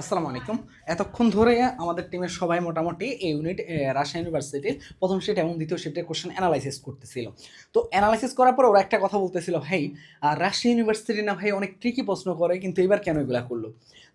আসসালামু আলাইকুম। এতক্ষণ ধরে আমাদের টিমের সবাই মোটামুটি এই ইউনিট রাজশাহী ইউনিভার্সিটির প্রথম শিট এবং দ্বিতীয় শিটের কোশ্চেন অ্যানালাইসিস করতেছিল। তো অ্যানালাইসিস করার পর ওরা একটা কথা বলতেছিল ভাই আর রাজশাহী ইউনিভার্সিটি না ভাই অনেক ট্রিকি প্রশ্ন করে, কিন্তু এবার কেন এগুলা করল?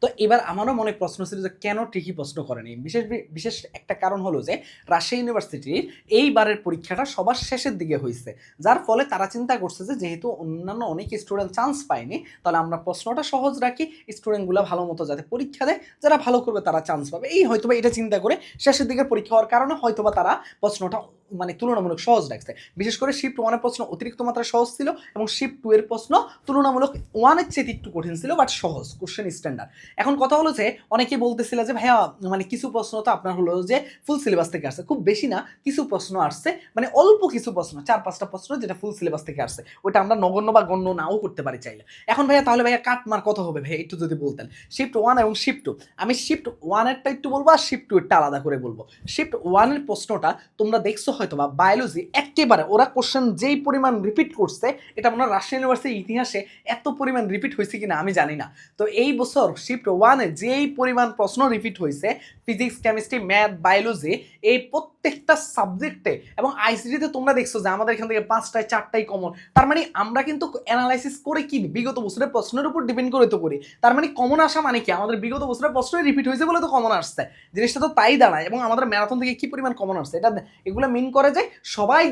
তো এবার আমারও মনে প্রশ্ন ছিল যে, কেন ট্রিকি প্রশ্ন করেনি বিশেষ বিশেষ একটা কারণ হলো যে রাজশাহী ইউনিভার্সিটির এইবারের পরীক্ষাটা সবার শেষের দিকে হয়েছে যার ফলে তারা চিন্তা করছে যে, যেহেতু অন্যান্য অনেক স্টুডেন্ট চান্স পায়নি, তাহলে আমরা প্রশ্নটা সহজ রাখি স্টুডেন্টগুলো ভালো মতো যাতে পরীক্ষা দেয়, যারা ভালো করবে তারা চান্স পাবে। এই হয়তোবা এটা চিন্তা করে শেষের দিকে পরীক্ষা হওয়ার কারণে হয়তোবা তারা প্রশ্নটা মানে তুলনামূলক সহজ রাখছে বিশেষ করে শিফট ওয়ানের প্রশ্ন অতিরিক্ত মাত্রা সহজ ছিল এবং শিফট টু এর প্রশ্ন তুলনামূলক ওয়ানের চেয়ে একটু কঠিন ছিল বাট সহজ কোশ্চেন স্ট্যান্ডার্ড এখন কথা হলো যে, অনেকে বলতেছিল যে, ভাইয়া মানে কিছু প্রশ্ন তো আপনার হলো যে ফুল সিলেবাস থেকে আসছে। খুব বেশি না, কিছু প্রশ্ন আসছে মানে অল্প কিছু প্রশ্ন, চার পাঁচটা প্রশ্ন যেটা ফুল সিলেবাস থেকে আসছে, ওটা আমরা নগণ্য বা গণ্য নাও করতে পারি চাইলে। এখন ভাইয়া, তাহলে ভাইয়া কাটমার কত হবে? ভাইয়া, একটু যদি বলতেন। শিফট ওয়ান এবং শিফট টু আমি শিফট ওয়ানেরটা একটু বলব আর শিফট টু এরটা আলাদা করে বলব। শিফট ওয়ানের প্রশ্নটা তোমরা দেখছ হয়তো বা বায়োলজি একেবারে, ওরা কোশ্চেন যেই পরিমাণ রিপিট করছে, এটা মনে হয় ইউনিভার্সিটির ইতিহাসে এত পরিমাণ রিপিট হয়েছে কিনা আমি জানি না। তো এই বছর শিফট ওয়ানে যেই পরিমাণ প্রশ্ন রিপিট হয়েছে ফিজিক্স কেমিস্ট্রি ম্যাথ বায়োলজি এই প্রত্যেকটা সাবজেক্টে এবং আইসিটিতে তোমরা দেখছ যে আমাদের এখান থেকে পাঁচটায় চারটাই কমন তার মানে আমরা কিন্তু অ্যানালাইসিস করে কি বিগত বছরের প্রশ্নের উপর ডিপেন্ড করে তো করি। তার মানে কমন আসা মানে কি? আমাদের বিগত বছরের প্রশ্নই রিপিট হয়েছে বলে তো কমন আসছে। জিনিসটা তো তাই দাঁড়ায় এবং আমাদের ম্যারাথন থেকে কি পরিমাণ কমন আসছে? এটা এগুলো মিন করে যে সবাই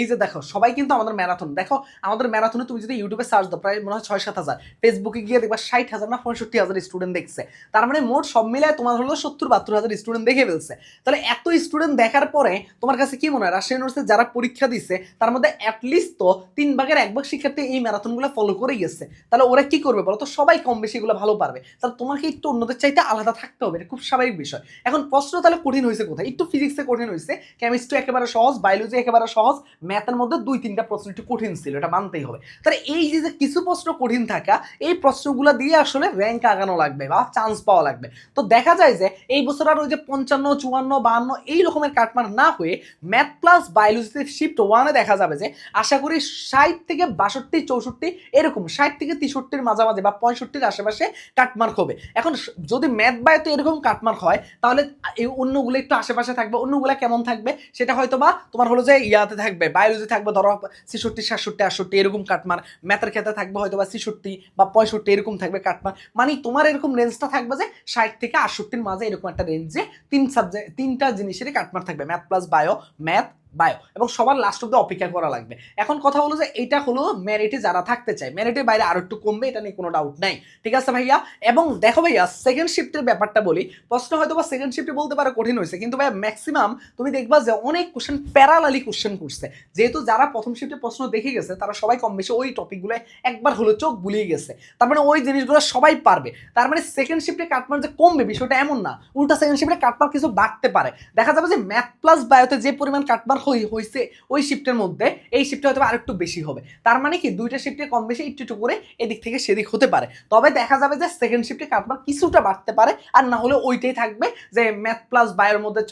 এই যে দেখো, সবাই কিন্তু আমাদের ম্যারাথন। দেখো, আমাদের ম্যারাথনে তুমি যদি ইউটিউবে সার্চ দাও, প্রায় মনে হয় ছয় সাত হাজার। ফেসবুকে গিয়ে দেখবা ষাট হাজার না পঁয়ষট্টি হাজার স্টুডেন্ট দেখছে। তার মানে মোট সব মিলায় তোমার হলো সত্তর বাহাত্তর হাজার স্টুডেন্ট দেখে ফেলছে। তাহলে এত স্টুডেন্ট দেখার পরে তোমার কাছে কি মনে হয়? রাজশাহী ইউনিভার্সিটি যারা পরীক্ষা দিচ্ছে তার মধ্যে অ্যাটলিস্ট তো তিন ভাগের এক ভাগ শিক্ষার্থী এই ম্যারাথনগুলো ফলো করে গেছে। তাহলে ওরা কি করবে বলো তো সবাই কম বেশি এগুলো ভালো পারবে। তাহলে তোমাকে একটু অন্যদের চাইতে আলাদা থাকতে হবে, এটা খুব স্বাভাবিক বিষয়। এখন প্রশ্ন তাহলে কঠিন হয়েছে কোথায়? একটু ফিজিক্সে কঠিন হয়েছে কেমিস্ট্রি একেবারে সহজ বায়োলজি একেবারে সহজ ম্যাথের মধ্যে দুই তিনটা প্রশ্ন একটু কঠিন ছিল, এটা মানতেই হবে। তাহলে এই যে যে কিছু প্রশ্ন কঠিন থাকা, এই প্রশ্নগুলো দিয়ে আসলে র্যাঙ্ক আগানো লাগবে বা চান্স পাওয়া লাগবে। তো দেখা যায় যে, এই বছর আর ওই যে পঞ্চান্ন, চুয়ান্ন, বাহান্ন এই রকমের কাটমার না হয়ে ম্যাথ প্লাস বায়োলজিতে শিফট ওয়ানে দেখা যাবে যে, আশা করি ষাট থেকে বাষট্টি, চৌষট্টি এরকম, ষাট থেকে তেষট্টির মাঝামাঝি বা পঁয়ষট্টির আশেপাশে কাটমার্ক হবে। এখন যদি ম্যাথ বায়োতে এরকম কাটমার্ক হয়, তাহলে এই অন্যগুলো একটু আশেপাশে থাকবে, অন্যগুলো কেমন থাকবে, সেটা হয়তো বা তোমার হলো যে ইয়াতে থাকবে বায়োলজি থাকবে, ধরো ছেষট্টি, সাতষট্টি, আটষট্টি, এরকম কাটমার। ম্যাথের ক্ষেত্রে থাকবে হয়তো বা ছেষট্টি বা পঁয়ষট্টি, এরকম থাকবে কাটমার। মানে তোমার এরকম রেঞ্জটা থাকবে যে ষাট থেকে আটষট্টির মাঝে এরকম একটা রেঞ্জে তিন সাবজেক্ট তিনটা জিনিসেরই কাটমার থাকবে। Math plus bio math bio এবং সবার লাস্ট অব্দি অপেক্ষা করা লাগবে। এখন কথা হলো যে, এটা হলো মেরিটে যারা থাকতে চায়। মেরিটের বাইরে আরও একটু কমবে, এটা নিয়ে কোনো ডাউট নাই। ঠিক আছে ভাইয়া? এবং দেখো ভাইয়া সেকেন্ড শিফটের ব্যাপারটা বলি। প্রশ্ন হয়তো বা সেকেন্ড শিফটে বলতে পারো, কঠিন হয়েছে। কিন্তু ভাইয়া ম্যাক্সিমাম তুমি দেখবা যে, অনেক কোশ্চেন প্যারালালি কোশ্চেন করছে। যেহেতু যারা প্রথম শিফটে প্রশ্ন দেখে গেছে, তারা সবাই কম বেশি ওই টপিকগুলো একবার হলো চোখ বুলিয়ে গেছে। তার মানে ওই জিনিসগুলো সবাই পারবে। তার মানে সেকেন্ড শিফটে কাটমার যে কমবে, বিষয়টা এমন না। উল্টা সেকেন্ড শিফটে কাটমার কিছু বাড়তে পারে। দেখা যাবে যে ম্যাথ প্লাস বায়োতে যে পরিমাণ কাটমার হয়েছে ওই শিফটের মধ্যে, এই শিফটে হয়তো আরেকটু বেশি হবে। তার মানে কি, দুইটা শিফটে কম বেশি একটু একটু করে এদিক থেকে সেদিক হতে পারে। তবে দেখা যাবে যে সেকেন্ড শিফটে কাটমার কিছুটা বাড়তে পারে, আর না হলে ওইটাই থাকবে যে ম্যাথ প্লাস বায়োর মধ্যে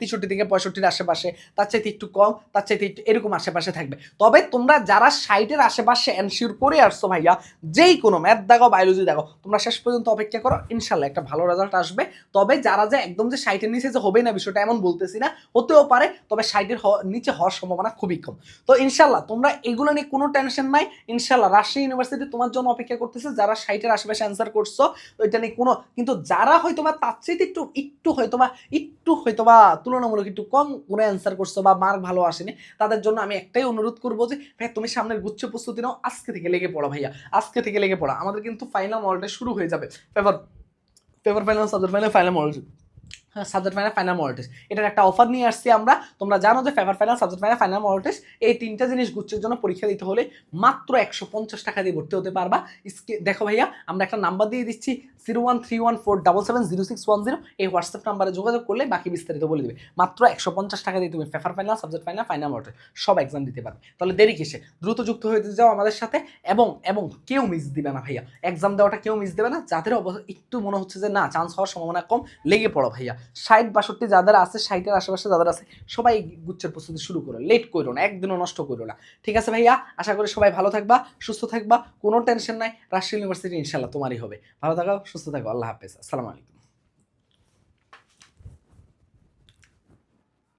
তেষট্টি থেকে পঁয়ষট্টির আশেপাশে, তার চাইতে একটু কম, তার চাইতে একটু এরকম আশেপাশে থাকবে। তবে তোমরা যারা সাইটের আশেপাশে এনশিওর করে আসছো ভাইয়া, যেই কোনো ম্যাথ দেখো বায়োলজি দেখো, তোমরা শেষ পর্যন্ত অপেক্ষা করো ইনশাল্লাহ একটা ভালো রেজাল্ট আসবে। তবে যারা যে একদম যে সাইটের নিচে যে হবে না বিষয়টা, এমন বলতেছি না, হতেও পারে, তবে সাইটের নিচে হওয়ার সম্ভাবনা খুবই কম। তো ইনশাল্লাহ তোমরা এগুলো নিয়ে কোনো টেনশন নাই। ইনশাল্লাহ রাজশাহী ইউনিভার্সিটি তোমার জন্য অপেক্ষা করতেছে, যারা সাইটের আশেপাশে অ্যান্সার করছ ওইটা নিয়ে কোনো কিন্তু যারা হয়তো বা তার চাইতে একটু একটু হয়তো বা একটু হয়তো বা তুলনামূলক একটু কম করে অ্যান্সার করছ বা মার্ক ভালো আসেনি, তাদের জন্য আমি একটাই অনুরোধ করব যে ভাই তুমি সামনের গুচ্ছ প্রস্তুতি নাও, আজকে থেকে লেগে পড়ো ভাইয়া, আজকে থেকে লেগে পড়া। আমাদের কিন্তু ফাইনাল মডেলটা শুরু হয়ে যাবে। Paper paper final subject final final model subject final final model test এটার একটা অফার নিয়ে আসছি আমরা। তোমরা জানো যে paper final subject final final model test এই তিনটা জিনিস গুচ্ছের জন্য পরীক্ষা দিতে হলে মাত্র একশো পঞ্চাশ টাকা দিয়ে ভর্তি হতে পারবা। দেখো ভাইয়া, আমরা একটা নাম্বার দিয়ে দিচ্ছি zero one three one four double seven zero six one zero এই হোয়াটসঅ্যাপ নাম্বারে যোগাযোগ করলে বাকি বিস্তারিত বলে দেবে। মাত্র একশো পঞ্চাশ টাকা দিয়ে তুমি paper final subject final final model সব এক্সাম দিতে পারবে। তাহলে দেরি কিসে দ্রুত যুক্ত হয়ে যাও আমাদের সাথে এবং এবং কেউ মিস দিবে না ভাইয়া। এক্সাম দেওয়াটা কেউ মিস দেবে না। যাদের অবস্থা একটু মনে হচ্ছে যে না চান্স হওয়ার সম্ভাবনা কম, লেগে পড়ো ভাইয়া। ষাট, বাষট্টি যাদের আছে, ষাটের আশেপাশে যাদের আছে, সবাই গুচ্ছের প্রস্তুতি শুরু করো। লেট করো না, একদিনও নষ্ট করো না। ঠিক আছে ভাইয়া? আশা করি সবাই ভালো থাকবা, সুস্থ থাকবা, কোনো টেনশন নাই। রাজশাহী ইউনিভার্সিটি ইনশাল্লাহ তোমারই হবে। ভালো থাকো, সুস্থ থাকো, আল্লাহ হাফেজ। আসসালামু আলাইকুম।